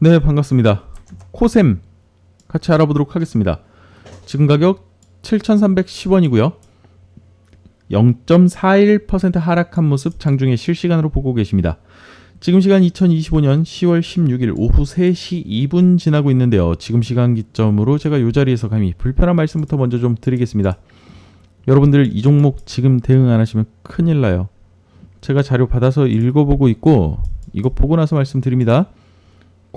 네, 반갑습니다. 코셈 같이 알아보도록 하겠습니다. 지금 가격 7,310원이고요. 0.41% 하락한 모습 장중에 실시간으로 보고 계십니다. 지금 시간 2025년 10월 16일 오후 3시 2분 지나고 있는데요. 지금 시간 기점으로 제가 이 자리에서 감히 불편한 말씀부터 먼저 좀 드리겠습니다. 여러분들 이 종목 지금 대응 안 하시면 큰일 나요. 제가 자료 받아서 읽어보고 있고 이거 보고 나서 말씀드립니다.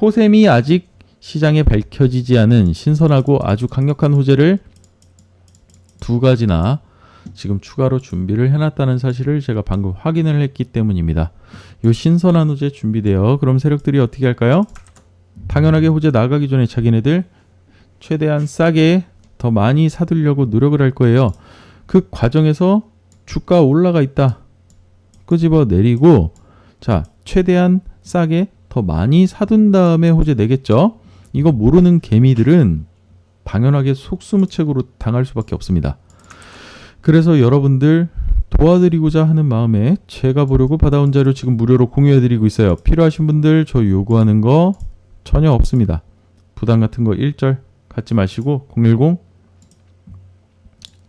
코셈이 아직 시장에 밝혀지지 않은 신선하고 아주 강력한 호재를 두 가지나 지금 추가로 준비를 해놨다는 사실을 제가 방금 확인을 했기 때문입니다. 요 신선한 호재 준비돼요. 그럼 세력들이 어떻게 할까요? 당연하게 호재 나가기 전에 자기네들 최대한 싸게 더 많이 사두려고 노력을 할 거예요. 그 과정에서 주가 올라가 있다. 끄집어 내리고 자 최대한 싸게 더 많이 사둔 다음에 호재 내겠죠. 이거 모르는 개미들은 당연하게 속수무책으로 당할 수밖에 없습니다. 그래서 여러분들 도와드리고자 하는 마음에 제가 보려고 받아온 자료 지금 무료로 공유해드리고 있어요. 필요하신 분들 저 요구하는 거 전혀 없습니다. 부담 같은 거 1절 갖지 마시고 010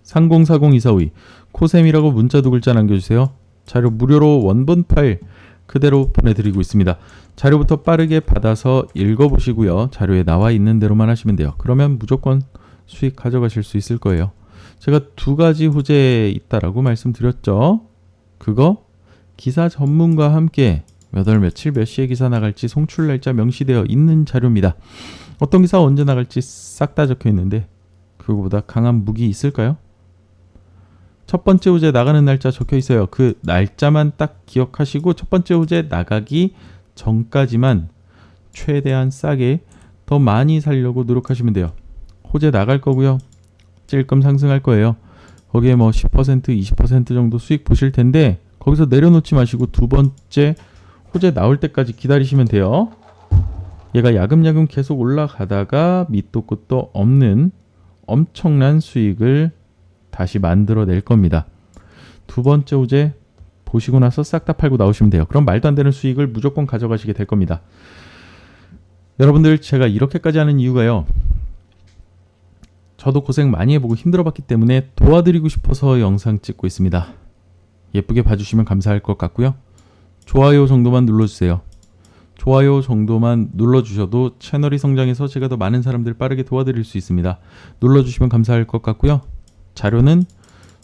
3040-2452 코셈이라고 문자 두 글자 남겨주세요. 자료 무료로 원본 파일 그대로 보내드리고 있습니다. 자료부터 빠르게 받아서 읽어보시고요. 자료에 나와 있는 대로만 하시면 돼요. 그러면 무조건 수익 가져가실 수 있을 거예요. 제가 두 가지 호재 있다라고 말씀드렸죠. 그거 기사 전문가와 함께 몇 월 며칠 몇 시에 기사 나갈지 송출 날짜 명시되어 있는 자료입니다. 어떤 기사 언제 나갈지 싹 다 적혀 있는데 그거보다 강한 무기 있을까요? 첫 번째 호재 나가는 날짜 적혀 있어요. 그 날짜만 딱 기억하시고 첫 번째 호재 나가기 전까지만 최대한 싸게 더 많이 살려고 노력하시면 돼요. 호재 나갈 거고요. 찔끔 상승할 거예요. 거기에 뭐 10% 20% 정도 수익 보실 텐데 거기서 내려놓지 마시고 두 번째 호재 나올 때까지 기다리시면 돼요. 얘가 야금야금 계속 올라가다가 밑도 끝도 없는 엄청난 수익을 다시 만들어낼 겁니다. 두 번째 호재 보시고 나서 싹 다 팔고 나오시면 돼요. 그럼 말도 안 되는 수익을 무조건 가져가시게 될 겁니다. 여러분들 제가 이렇게까지 하는 이유가요. 저도 고생 많이 해보고 힘들어봤기 때문에 도와드리고 싶어서 영상 찍고 있습니다. 예쁘게 봐주시면 감사할 것 같고요. 좋아요 정도만 눌러주세요. 좋아요 정도만 눌러주셔도 채널이 성장해서 제가 더 많은 사람들 빠르게 도와드릴 수 있습니다. 눌러주시면 감사할 것 같고요. 자료는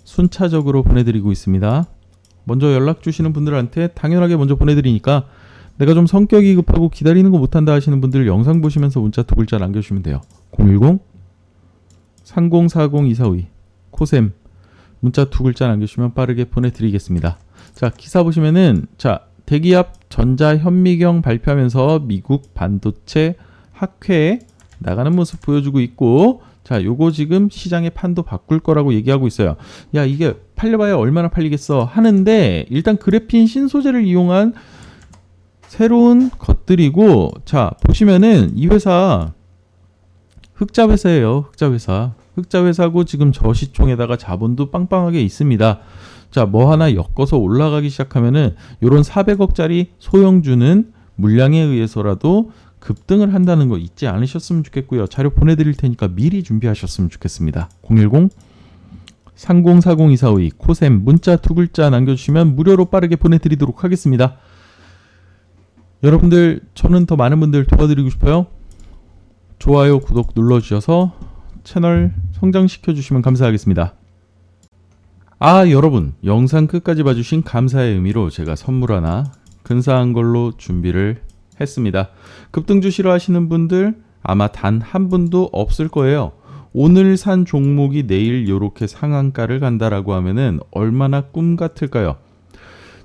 순차적으로 보내드리고 있습니다. 먼저 연락 주시는 분들한테 당연하게 먼저 보내드리니까 내가 좀 성격이 급하고 기다리는 거 못한다 하시는 분들 영상 보시면서 문자 두 글자 남겨주시면 돼요. 010 3040-2452 코셈 문자 두 글자 남겨주시면 빠르게 보내드리겠습니다. 자 기사 보시면은 자 대기업 전자현미경 발표하면서 미국 반도체 학회에 나가는 모습 보여주고 있고 자 요거 지금 시장의 판도 바꿀 거라고 얘기하고 있어요. 야 이게 팔려봐야 얼마나 팔리겠어 하는데 일단 그래핀 신소재를 이용한 새로운 것들이고 자 보시면은 이 회사 흑자 회사예요. 흑자 회사. 흑자 회사고 지금 저시총에다가 자본도 빵빵하게 있습니다. 자, 뭐 하나 엮어서 올라가기 시작하면은 요런 400억짜리 소형주는 물량에 의해서라도 급등을 한다는 거 잊지 않으셨으면 좋겠고요. 자료 보내드릴 테니까 미리 준비하셨으면 좋겠습니다. 010 3040-2452 코셈 문자 두 글자 남겨주시면 무료로 빠르게 보내드리도록 하겠습니다. 여러분들 저는 더 많은 분들 도와드리고 싶어요. 좋아요, 구독 눌러주셔서 채널 성장시켜 주시면 감사하겠습니다. 아, 여러분, 영상 끝까지 봐주신 감사의 의미로 제가 선물 하나 근사한 걸로 준비를 했습니다. 급등주 싫어하시는 분들 아마 단 한 분도 없을 거예요. 오늘 산 종목이 내일 요렇게 상한가를 간다라고 하면은 얼마나 꿈 같을까요?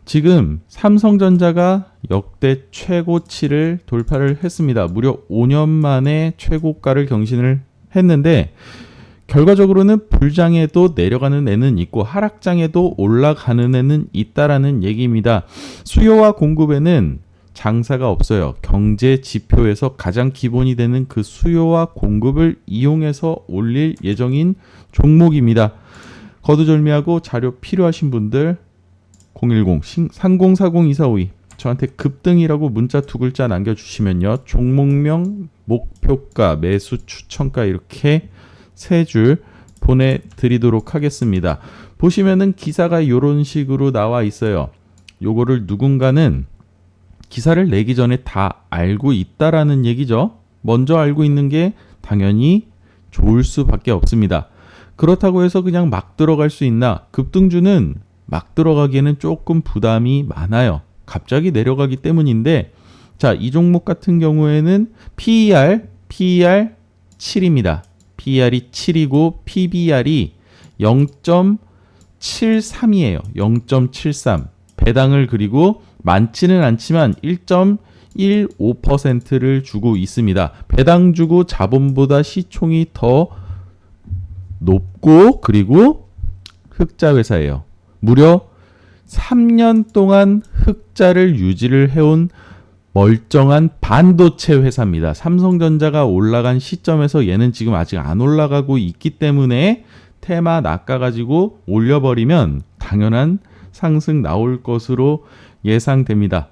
지금 삼성전자가 역대 최고치를 돌파를 했습니다. 무려 5년 만에 최고가를 경신을 했는데 결과적으로는 불장에도 내려가는 애는 있고 하락장에도 올라가는 애는 있다라는 얘기입니다. 수요와 공급에는 장사가 없어요. 경제 지표에서 가장 기본이 되는 그 수요와 공급을 이용해서 올릴 예정인 종목입니다. 거두절미하고 자료 필요하신 분들 010 3040-2452 저한테 급등이라고 문자 두 글자 남겨주시면요. 종목명, 목표가, 매수 추천가 이렇게 세 줄 보내드리도록 하겠습니다. 보시면은 기사가 이런 식으로 나와 있어요. 요거를 누군가는 기사를 내기 전에 다 알고 있다라는 얘기죠. 먼저 알고 있는 게 당연히 좋을 수밖에 없습니다. 그렇다고 해서 그냥 막 들어갈 수 있나? 급등주는 막 들어가기에는 조금 부담이 많아요. 갑자기 내려가기 때문인데, 자, 이 종목 같은 경우에는 PER, PER 7입니다. PER이 7이고, PBR이 0.73이에요. 0.73. 배당을 그리고 많지는 않지만 1.15%를 주고 있습니다. 배당 주고 자본보다 시총이 더 높고 그리고 흑자 회사예요. 무려 3년 동안 흑자를 유지를 해온 멀쩡한 반도체 회사입니다. 삼성전자가 올라간 시점에서 얘는 지금 아직 안 올라가고 있기 때문에 테마 낚아가지고 올려버리면 당연한 상승 나올 것으로 예상됩니다.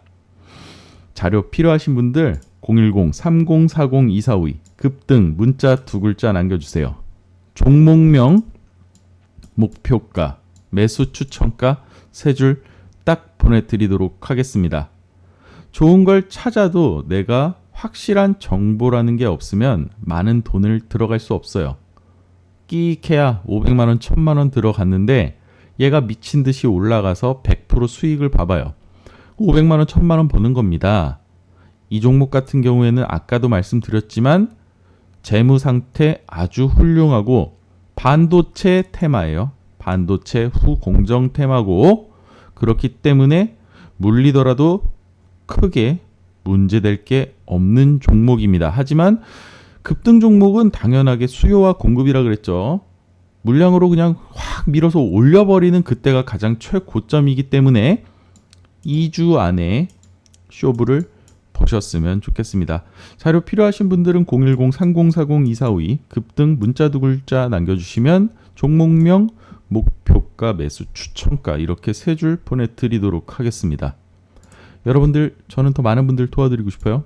자료 필요하신 분들 010-3040-2452 급등 문자 두 글자 남겨주세요. 종목명, 목표가, 매수 추천가 세 줄 딱 보내드리도록 하겠습니다. 좋은 걸 찾아도 내가 확실한 정보라는 게 없으면 많은 돈을 들어갈 수 없어요. 끼익해야 500만 원, 1000만 원 들어갔는데 얘가 미친 듯이 올라가서 100% 수익을 봐봐요. 500만 원, 1000만 원 버는 겁니다. 이 종목 같은 경우에는 아까도 말씀드렸지만 재무 상태 아주 훌륭하고 반도체 테마예요. 반도체 후 공정 테마고 그렇기 때문에 물리더라도 크게 문제될 게 없는 종목입니다. 하지만 급등 종목은 당연하게 수요와 공급이라 그랬죠. 물량으로 그냥 확 밀어서 올려버리는 그때가 가장 최고점이기 때문에 2주 안에 쇼부를 보셨으면 좋겠습니다. 자료 필요하신 분들은 010-3040-2452 급등 문자 두 글자 남겨주시면 종목명, 목표가, 매수 추천가 이렇게 세 줄 보내드리도록 하겠습니다. 여러분들 저는 더 많은 분들 도와드리고 싶어요.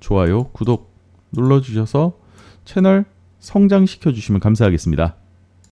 좋아요, 구독 눌러주셔서 채널 성장시켜 주시면 감사하겠습니다.